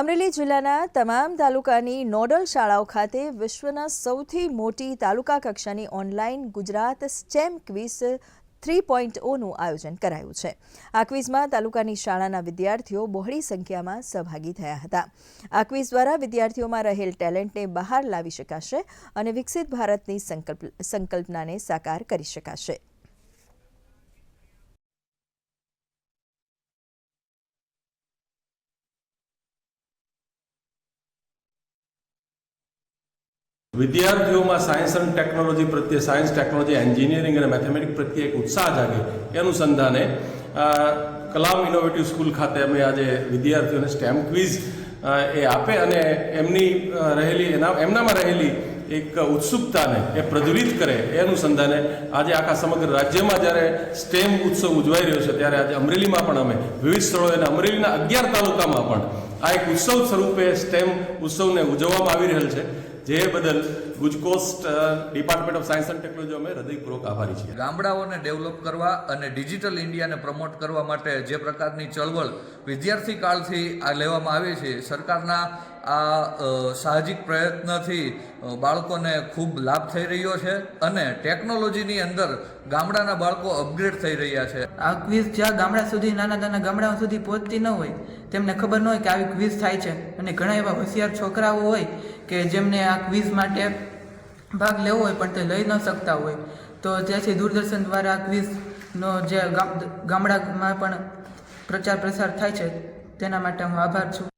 અમરેલી જિલ્લાના તમામ તાલુકાની નોડલ શાળાઓ ખાતે વિશ્વના સૌથી મોટી તાલુકા કક્ષાની online Gujarat STEM quiz three point ઓનું આયોજન કરાયું છે. આ ક્વિઝમાં તાલુકાની શાળાના વિદ્યાર્થીઓ બહોળી સંખ્યામાં સહભાગી થયા હતા. આ ક્વિઝ દ્વારા વિદ્યાર્થીઓમાં રહેલ ટેલેન્ટને બહાર લાવી શકાશે અને વિકસિત ભારતની સંકલ્પ, સંકલ્પનાને સાકાર કરી શકાશે. વિદ્યાર્થીઓમાં સાયન્સ અને ટેકનોલોજી પ્રત્યે સાયન્સ ટેકનોલોજી એન્જિનિયરિંગ અને મેથેમેટિક્સ પ્રત્યે એક ઉત્સાહ જાગે એ અનુસંધાને કલામ ઇનોવેટિવ સ્કૂલ ખાતે અમે આજે વિદ્યાર્થીઓને સ્ટેમ ક્વિઝ એ આપે અને એમની રહેલી, એના, એમનામાં રહેલી એક ઉત્સુકતાને એ પ્રજ્વલિત કરે એ અનુસંધાને આજે આખા સમગ્ર રાજ્યમાં જ્યારે સ્ટેમ ઉત્સવ ઉજવાઈ રહ્યો છે ત્યારે આજે અમરેલીમાં પણ અમે, વિવિધ સ્થળોએ અને અમરેલીના અગિયાર તાલુકામાં પણ આ એક ઉત્સવ સ્વરૂપે સ્ટેમ ઉત્સવને ઉજવવામાં આવી રહેલ છે. જે બદલ ગુજકોસ્ટ department of science and technology અમે હૃદયપૂર્વક આભારી છીએ. ગામડાઓને ડેવલપ કરવા અને ડિજિટલ ઇન્ડિયાને પ્રમોટ કરવા માટે જે પ્રકારની ચળવળ વિદ્યાર્થી કાળથી આ લેવામાં આવે છે, સરકારના આ સાહજિક પ્રયત્નથી બાળકોને ખૂબ લાભ થઈ રહ્યો છે અને ટેકનોલોજીની અંદર ગામડાના બાળકો અપગ્રેડ થઈ રહ્યા છે. આ ક્વિઝ જ્યાં ગામડા સુધી, નાના નાના ગામડાઓ સુધી પહોંચતી ન હોય, તેમને ખબર ન હોય કે આવી ક્વિઝ થાય છે. અને ઘણા એવા હોશિયાર છોકરાઓ હોય કે જેમને આ ક્વિઝ માટે ભાગ લેવો હોય, પણ તે લઈ ન શકતા હોય. તો ત્યાંથી દૂરદર્શન દ્વારા ક્વિઝનો જે ગામડામાં પણ પ્રચાર પ્રસાર થાય છે, તેના માટે હું આભાર છું.